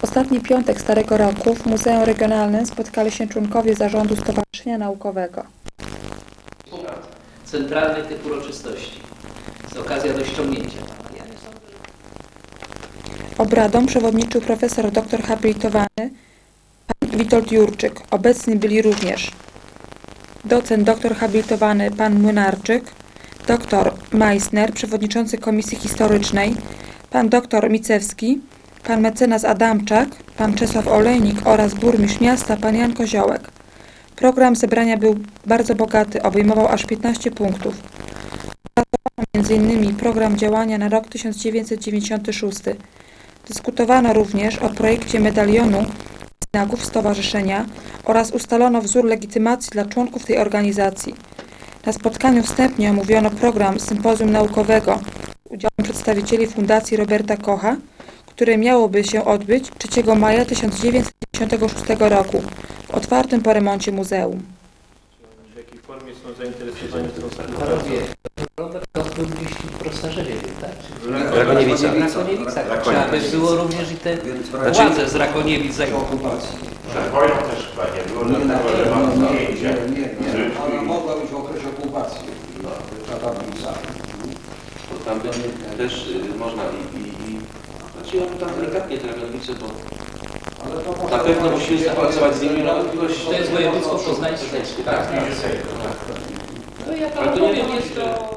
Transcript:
W ostatni piątek Starego Roku w Muzeum Regionalnym spotkali się członkowie zarządu Stowarzyszenia Naukowego. punkt centralnych tych uroczystości. Jest okazja do ściągnięcia. Obradom przewodniczył profesor dr habilitowany pan Witold Jurczyk. Obecni byli również docent doktor habilitowany pan Młynarczyk, doktor Meissner, przewodniczący Komisji Historycznej, pan doktor Micewski, pan mecenas Adamczak, pan Czesław Olejnik oraz burmistrz miasta pan Jan Koziołek. Program zebrania był bardzo bogaty, obejmował aż 15 punktów. M.in. program działania na rok 1996. Dyskutowano również o projekcie medalionu znaków stowarzyszenia oraz ustalono wzór legitymacji dla członków tej organizacji. Na spotkaniu wstępnie omówiono program sympozjum naukowego z udziałem przedstawicieli Fundacji Roberta Kocha, które miałoby się odbyć 3 maja 1996 roku w otwartym po remoncie muzeum. W jakiej formie są zainteresowani tą? Panowie, był gdzieś tu w Prostarzewie, był, tak? W Rakoniewicach. W Rakoniewicach. Trzeba by było również i te władze z Rakoniewic za okupacji. Przed wojną też chyba nie było, Nie, dlatego że nie, mam nie, zdjęcie. nie, nie, nie. Ona mogła być w okresie okupacji. No. To tam by też y, można i, ja tam delikatnie te rękawice, bo Ale to na pewno musimy współpracować z nimi nawet ilość... To jest województwo poznańskie. Tak, tak. No ja Ale panu powiem, jest to